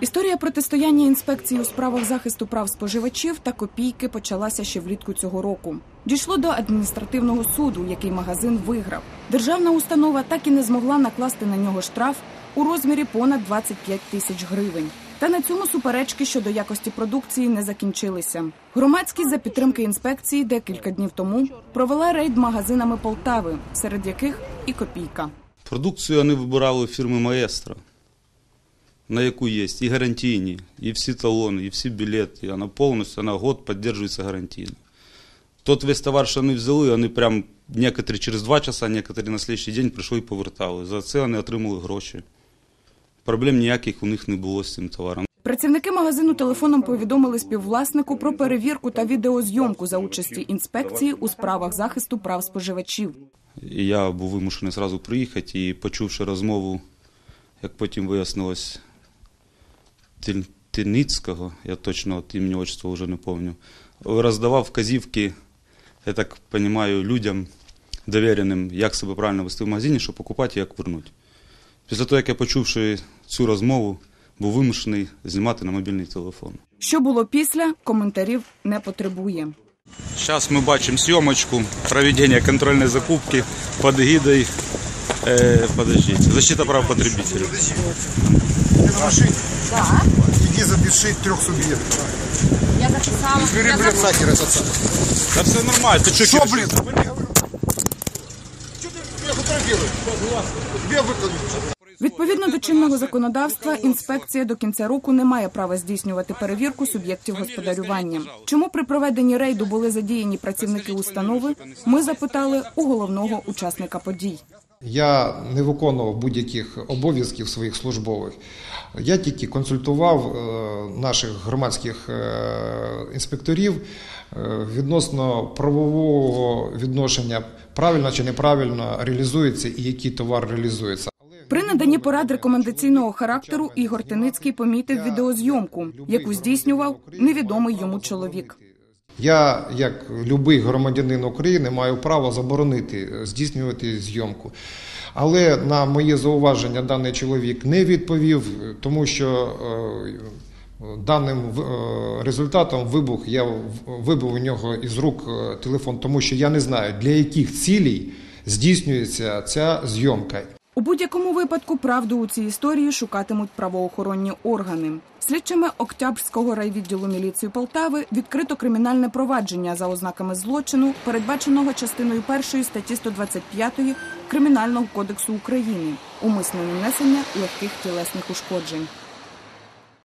Історія протистояння інспекції у справах захисту прав споживачів та копійки почалася ще влітку цього року. Дійшло до адміністративного суду, який магазин виграв. Державна установа так і не змогла накласти на нього штраф у розмірі понад 25 тисяч гривень. Та на цьому суперечки щодо якості продукції не закінчилися. Громадськість за підтримки інспекції декілька днів тому провела рейд магазинами Полтави, серед яких і копійка. Продукцію вони вибирали фірми Маестро, на яку є і гарантійні, і всі талони, і всі білети. Вона повністю на год підтримується гарантійно. Тот весь товар, що вони взяли, вони прям некоторі через два часа, некоторі на слідчий день прийшли і повертали. За це вони отримали гроші. Проблем ніяких у них не було з цим товаром. Працівники магазину телефоном повідомили співвласнику про перевірку та відеозйомку за участі інспекції у справах захисту прав споживачів. І я був вимушений зразу приїхати і почувши розмову, як потім вияснилось, Тильницького, я точно от імені отчества вже не пам'ятаю, роздавав вказівки, я так розумію, людям довіреним, як себе правильно вести в магазині, щоб покупати і як вернути. Після того, як я почувши цю розмову, був вимушений знімати на мобільний телефон. Що було після, коментарів не потребує. Зараз ми бачимо зйомочку проведення контрольної закупки під егідою е, подождите, защита прав потребителів Ты машине? Да. Иди запиши трех субъектов. Я записала. Бери, блядь, сахар от отца. Та все нормально, ти що, Что, кидаш? блин? Что ты меня фотографируешь? Тебе выкладывают. Відповідно до чинного законодавства, інспекція до кінця року не має права здійснювати перевірку суб'єктів господарювання. Чому при проведенні рейду були задіяні працівники установи? Ми запитали у головного учасника подій. Я не виконував будь-яких обов'язків своїх службових. Я тільки консультував е, наших громадських е, інспекторів е, відносно правового відношення, правильно чи неправильно реалізується і який товар реалізується. При наданні порад рекомендаційного характеру Ігор Теницький помітив відеозйомку, яку здійснював невідомий йому чоловік. Я, як любий громадянин України, маю право заборонити е, здійснювати зйомку. Але на моє зауваження даний чоловік не відповів, е, тому що е, даним результатом вибух я вибив у нього із рук телефон, тому що я не знаю для яких цілей здійснюється ця зйомка. У будь-якому випадку правду у цій історії шукатимуть правоохоронні органи. Слідчими Октябрського райвідділу міліції Полтави відкрито кримінальне провадження за ознаками злочину, передбаченого частиною першої статті 125 Кримінального кодексу України умисне нанесення легких тілесних ушкоджень.